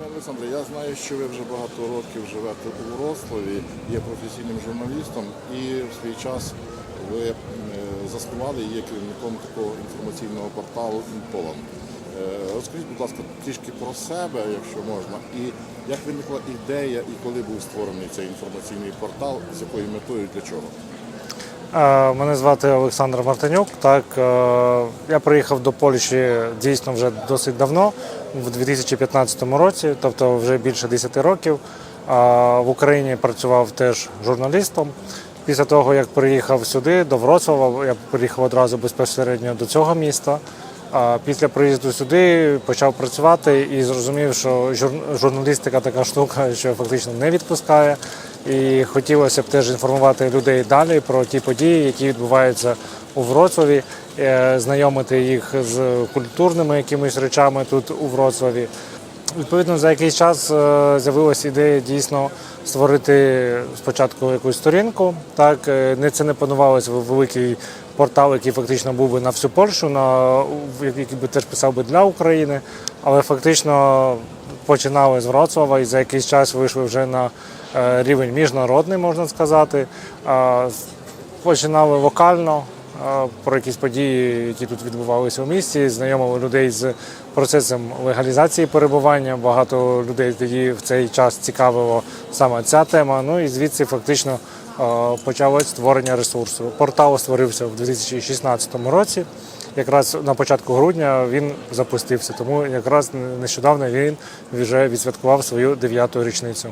Пане Олександре, я знаю, що ви вже багато років живете у Вроцлаві, є професійним журналістом і в свій час ви е, заснували і є керівником такого інформаційного порталу «Інполанд». Е, Розкажіть, будь ласка, трішки про себе, якщо можна, і як виникла ідея і коли був створений цей інформаційний портал, з якою метою для чого? Е, Мене звати Олександр Мартинюк. Так, я приїхав до Польщі дійсно вже досить давно, в 2015 році, тобто вже більше 10 років. В Україні працював теж журналістом. Після того, як приїхав сюди, до Вроцлава, я приїхав одразу безпосередньо до цього міста. Після приїзду сюди почав працювати і зрозумів, що журналістика така штука, що фактично не відпускає. І хотілося б теж інформувати людей далі про ті події, які відбуваються у Вроцлаві, знайомити їх з культурними якимись речами тут у Вроцлаві. Відповідно, за якийсь час е, з'явилася ідея дійсно створити спочатку якусь сторінку. Так е, не це не планувалося в великий портал, який фактично був би на всю Польщу, на який би теж писав би для України, але фактично починали з Вроцлава і за якийсь час вийшли вже на е, рівень міжнародний, можна сказати. Починали локально е, про якісь події, які тут відбувалися у місті, знайомили людей з процесом легалізації перебування. Багато людей тоді в цей час цікавило саме ця тема. Ну і звідси фактично почалось створення ресурсу. Портал створився в 2016 році. Якраз на початку грудня він запустився, тому якраз нещодавно він вже відсвяткував свою дев'яту річницю.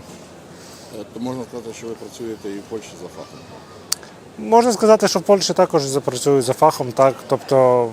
Е, То можна сказати, що ви працюєте і в Польщі за фахом. Можна сказати, що в Польщі також запрацюю за фахом. Так, тобто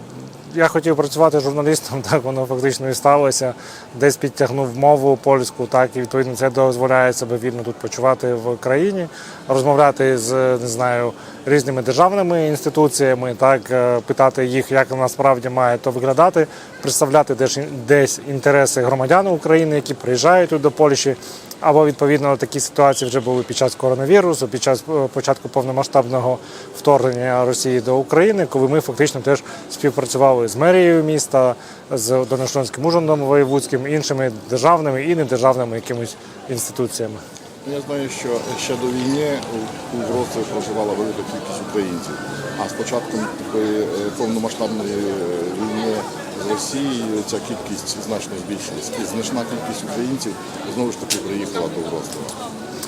я хотів працювати журналістом, так воно фактично і сталося. Десь підтягнув мову польську, так і відповідно це дозволяє себе вільно тут почувати в країні, розмовляти з не знаю різними державними інституціями, так е, питати їх, як насправді має то виглядати, представляти десь, десь інтереси громадян України, які приїжджають до Польщі. Або відповідно такі ситуації вже були під час коронавірусу, під час е, початку повномасштабного вторгнення Росії до України, коли ми фактично теж співпрацювали з мерією міста, з Донеччинським ужином воєвудським, іншими державними і недержавними якимись інституціями. Я знаю, що ще до війни у- Вроцлаві проживала велика кількість українців. А з початком е, повномасштабної е, війни з Росією ця кількість значно збільшилась. І значна кількість українців знову ж таки приїхала до Вроцлава.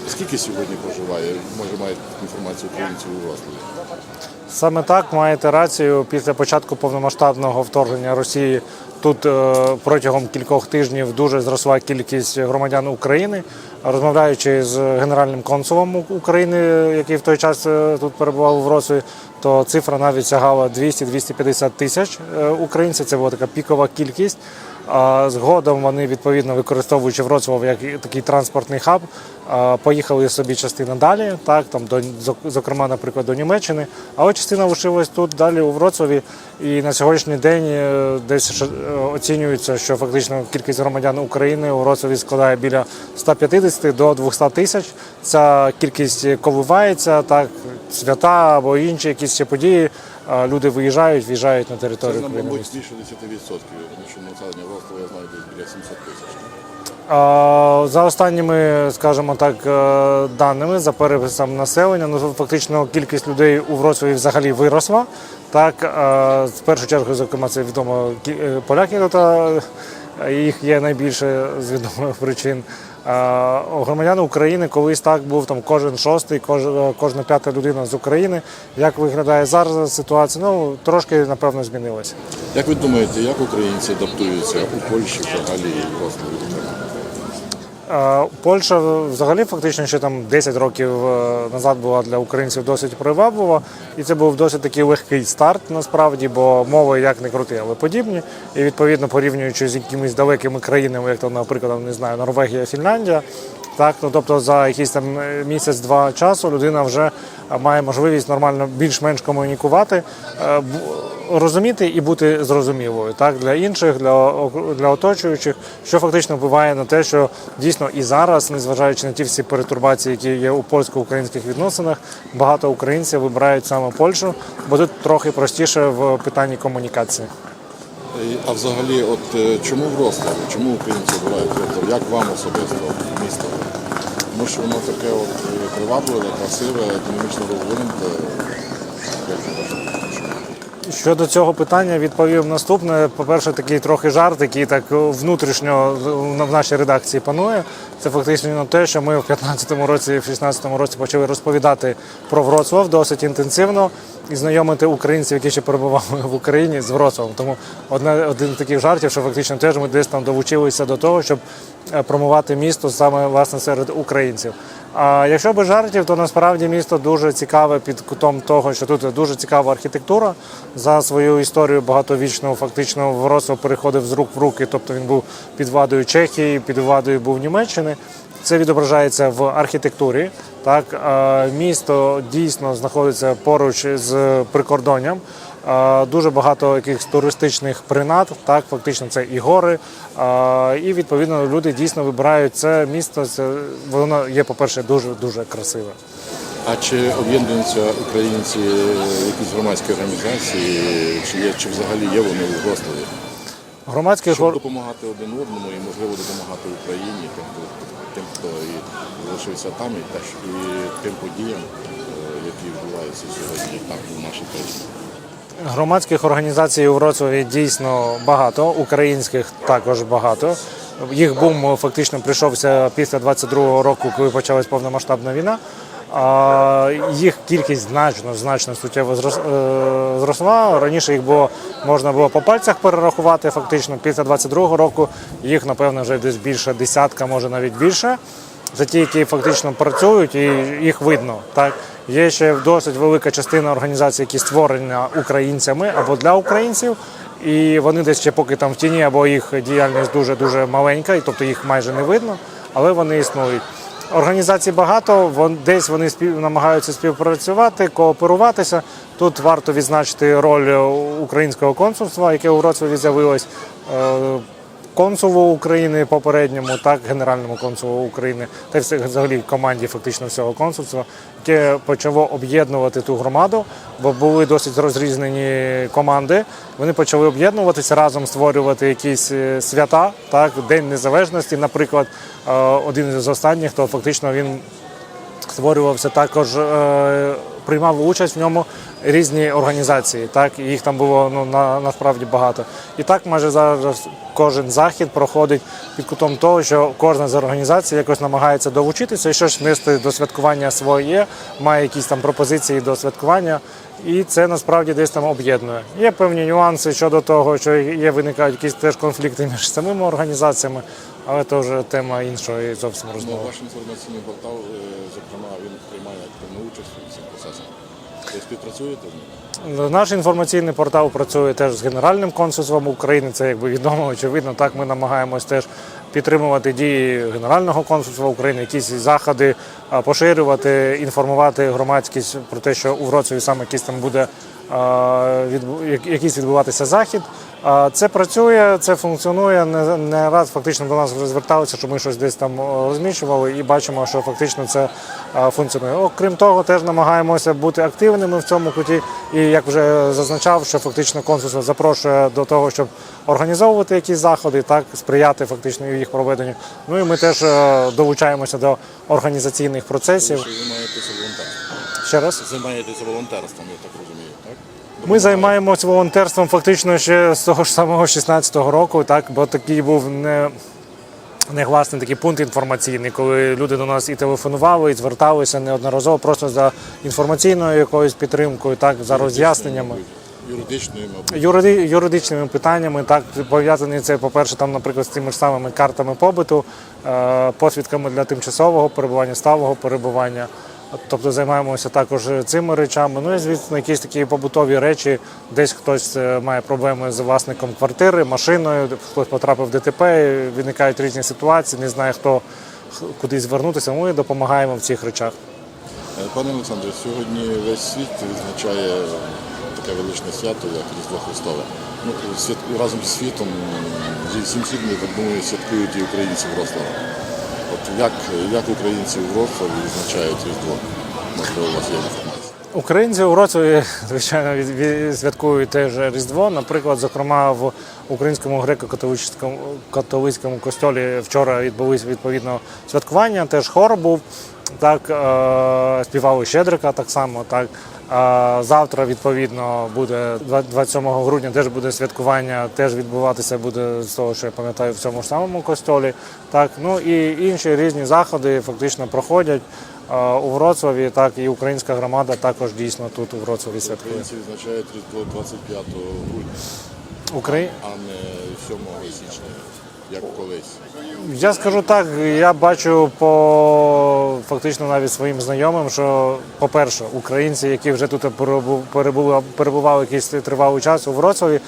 Скільки сьогодні проживає? Може маєте інформацію українців у Вроцлаві? Саме так маєте рацію. Після початку повномасштабного вторгнення Росії тут е, протягом кількох тижнів дуже зросла кількість громадян України. Розмовляючи з генеральним консулом України, який в той час е, тут перебував в Вроцлаві, то цифра навіть сягала 200-250 тисяч е, українців. Це була така пікова кількість. А згодом вони відповідно використовуючи Вроцлав як такий транспортний хаб, поїхали собі частина далі, так там до зокрема, наприклад, до Німеччини. Але частина лишилась тут далі у Вроцлаві. І на сьогоднішній день е, десь е, оцінюється, що фактично кількість громадян України у Вроцлаві складає біля 150 до 200 тисяч. Ця кількість коливається, так свята або інші якісь ще події. Люди виїжджають, в'їжджають на територію України. мабуть, більше 10%, тому що населення Вроцлава, я знаю, десь біля 700 тисяч. За останніми, скажімо так, е, даними за переписом населення, ну фактично кількість людей у Вроцлаві взагалі виросла. Так, е, в першу чергу, зокрема, це відомо е, поляки, е, їх є найбільше з відомих причин. Громадяни України колись так був там кожен шостий, кожна п'ята людина з України. Як виглядає зараз ситуація? Ну трошки напевно змінилася. Як ви думаєте, як українці адаптуються у Польщі взагалі і в Вроцлаві, зокрема? Е, Польща взагалі фактично ще там 10 років е, назад була для українців досить приваблива, і це був досить такий легкий старт насправді, бо мови як не крути, але подібні. І відповідно порівнюючи з якимись далекими країнами, як там, наприклад, не знаю, Норвегія, Фінляндія. Так, ну тобто за якийсь там е, місяць-два часу людина вже е, має можливість нормально більш-менш комунікувати, е, розуміти і бути зрозумілою так для інших, для для оточуючих, що фактично впливає на те, що дійсно і зараз, незважаючи на ті всі перетурбації, які є у польсько-українських відносинах, багато українців вибирають саме Польщу, бо тут трохи простіше в питанні комунікації. А взагалі, от чому чому Вроцлав? Чому українці обирають Вроцлав? Як вам особисто місто? Тому що воно таке от е, привабливе, красиве, економічно розвинуте. Щодо цього питання відповів наступне. По-перше, такий трохи жарт, який так внутрішньо в нашій редакції панує. Це фактично те, що ми в 15-му році, в 16-му році почали розповідати про Вроцлав досить інтенсивно і знайомити українців, які ще перебували в Україні з Вроцлавом. Тому одне один з таких жартів, що фактично теж ми десь там долучилися до того, щоб е, промувати місто саме власне серед українців. А якщо без жартів, то насправді місто дуже цікаве під кутом того, що тут дуже цікава архітектура. За свою історію багатовічну фактично Вроцлав переходив з рук в руки, тобто він був під владою Чехії, під владою був Німеччини. Це відображається в архітектурі. Так, місто дійсно знаходиться поруч з прикордонням. Дуже багато якихось туристичних принад, так фактично це і гори. І відповідно люди дійсно вибирають це місто. Це воно є, по-перше, дуже дуже красиве. А чи об'єднуються українці якісь громадські організації, чи, є, чи взагалі є вони у Вроцлаві? Громадський Щоб допомагати один одному і можливо допомагати Україні, тим, хто, тим, хто і залишився там, і теж і тим подіям, е, які відбуваються сьогодні там у нашій країні. Громадських організацій у Вроцлаві дійсно багато, українських також багато. Їх бум фактично прийшовся після 22-го року, коли почалась повномасштабна війна. Їх кількість значно, значно суттєво е, зросла. Раніше їх було можна було по пальцях перерахувати. Фактично, після 22-го року їх напевно вже десь більше десятка, може навіть більше. Це ті, які фактично працюють, і їх видно. Так є ще досить велика частина організацій, які створені українцями або для українців, і вони десь ще поки там в тіні, або їх діяльність дуже дуже маленька, і тобто їх майже не видно, але вони існують. Організацій багато, вон- десь вони спів, намагаються співпрацювати, кооперуватися. Тут варто відзначити роль е, українського консульства, яке у Вроцлаві з'явилось. Е, консулу України попередньому, так генеральному консулу України, та взагалі команді фактично всього консульства, яке почало об'єднувати ту громаду, бо були досить розрізнені команди. Вони почали об'єднуватися разом, створювати якісь е, свята, так День Незалежності, наприклад, е, один з останніх, то фактично він створювався також, приймав участь в ньому різні організації. Так, їх там було ну, на, насправді багато. І так майже зараз кожен захід проходить під кутом того, що кожна з організацій якось намагається долучитися і щось внести до святкування своє, має якісь там пропозиції до святкування. І це насправді десь там об'єднує. Є певні нюанси щодо того, що є виникають якісь теж конфлікти між самими організаціями, але це вже тема іншої зовсім Ну, розмови. ваш інформаційний портал, е, зокрема, він приймає активну участь у цих процесах. Ви співпрацюєте з ним? Наш інформаційний портал працює теж з Генеральним консульством України. Це якби відомо, очевидно. Так ми намагаємось теж підтримувати дії Генерального консульства України, якісь заходи, поширювати, інформувати громадськість про те, що у Вроцлаві саме якийсь там буде якийсь відбуватися захід. Це працює, це функціонує. Не, не раз фактично до нас вже зверталися, що ми щось десь там розміщували, і бачимо, що фактично це функціонує. Окрім того, теж намагаємося бути активними в цьому куті. І як вже зазначав, що фактично консульство запрошує до того, щоб організовувати якісь заходи, так сприяти фактично їх проведенню. Ну і ми теж е, долучаємося до організаційних процесів. Чи ви займаєтеся волонтерством? Ще раз. Займаєтеся волонтерством, я так розумію, так? Ми займаємося волонтерством фактично ще з того ж самого 16-го року, так, бо такий був не. Негласний такий пункт інформаційний, коли люди до нас і телефонували, і зверталися неодноразово просто за інформаційною якоюсь підтримкою, так за роз'ясненнями. Юридичною, мабуть. Юриди, юридичними питаннями так пов'язані це, по-перше, там, наприклад, з тими ж самими картами побиту, е, посвідками для тимчасового перебування, сталого перебування. Тобто займаємося також цими речами. Ну і звісно, якісь такі побутові речі. Десь хтось е, має проблеми з власником квартири, машиною, хтось потрапив в ДТП, виникають різні ситуації, не знає хто куди звернутися. Ми допомагаємо в цих речах. Е, Пане Олександре, сьогодні весь світ відзначає таке величне свято, як Різдво Христове. Ну, разом з світом зі всім світом, я думаю, святкують і українці Вроцлава. От як, як українці в Вроцлаві відзначають Різдво? Можливо, у вас є. Українці у Вроцлаві, звичайно, від, від- святкують теж Різдво. Наприклад, зокрема, в українському греко-католицькому католицькому костьолі вчора відбулись відповідно святкування. Теж хор був. Так, е, співали Щедрика так само. Так. А завтра, відповідно, буде два- 27 грудня теж буде святкування, теж відбуватися буде з того, що я пам'ятаю, в цьому ж самому костьолі. Так, ну і інші різні заходи фактично проходять у Вроцлаві. Так, і українська громада також дійсно тут у Вроцлаві святкує. Українці відзначають Різдво 25 грудня, Украї... а не 7 січня, як колись. Я скажу так, я бачу по фактично навіть своїм знайомим, що, по-перше, українці, які вже тут перебували, перебували якийсь тривалий час у Вроцлаві,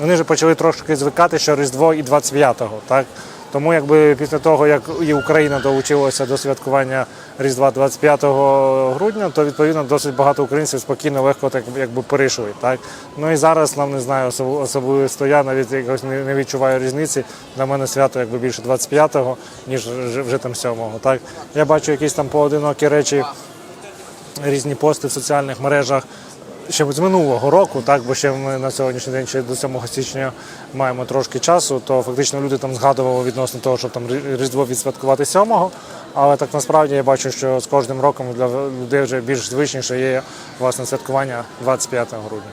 вони вже почали трошки звикати, що Різдво і 25-го. Так? Тому якби після того, як і Україна долучилася до святкування Різдва 25 грудня, то відповідно досить багато українців спокійно, легко так якби перейшли. Так? Ну і зараз нам не знаю, особ- особливо я навіть якось не відчуваю різниці. Для мене свято якби більше 25-го, ніж вже там 7-го. Так? Я бачу якісь там поодинокі речі, різні пости в соціальних мережах. Ще з минулого року, так, бо ще ми на сьогоднішній день ще до 7 січня маємо трошки часу, то фактично люди там згадували відносно того, щоб там Різдво відсвяткувати 7-го. Але так насправді я бачу, що з кожним роком для людей вже більш звичніше є власне святкування 25 грудня.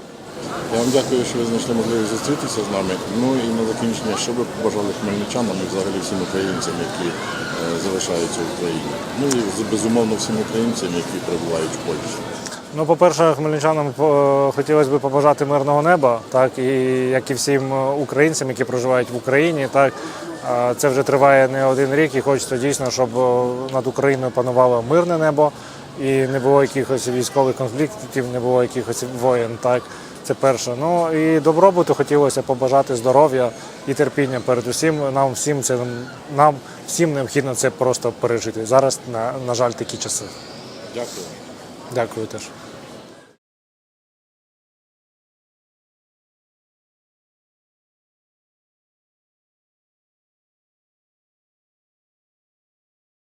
Я вам дякую, що ви знайшли можливість зустрітися з нами. Ну і на закінчення, що ви побажали хмельничанам і взагалі всім українцям, які е, залишаються в Україні. Ну і безумовно всім українцям, які перебувають в Польщі. Ну, по-перше, хмельничанам хотілося б побажати мирного неба, так і як і всім е, українцям, які проживають в Україні. Так Е, це вже триває не один рік, і хочеться дійсно, щоб е, над Україною панувало мирне небо і не було якихось військових конфліктів, не було якихось воєн. Так це перше. Ну і добробуту хотілося побажати здоров'я і терпіння перед усім. Нам всім це нам всім необхідно це просто пережити. Зараз на, на жаль такі часи. Дякую. Дякую теж.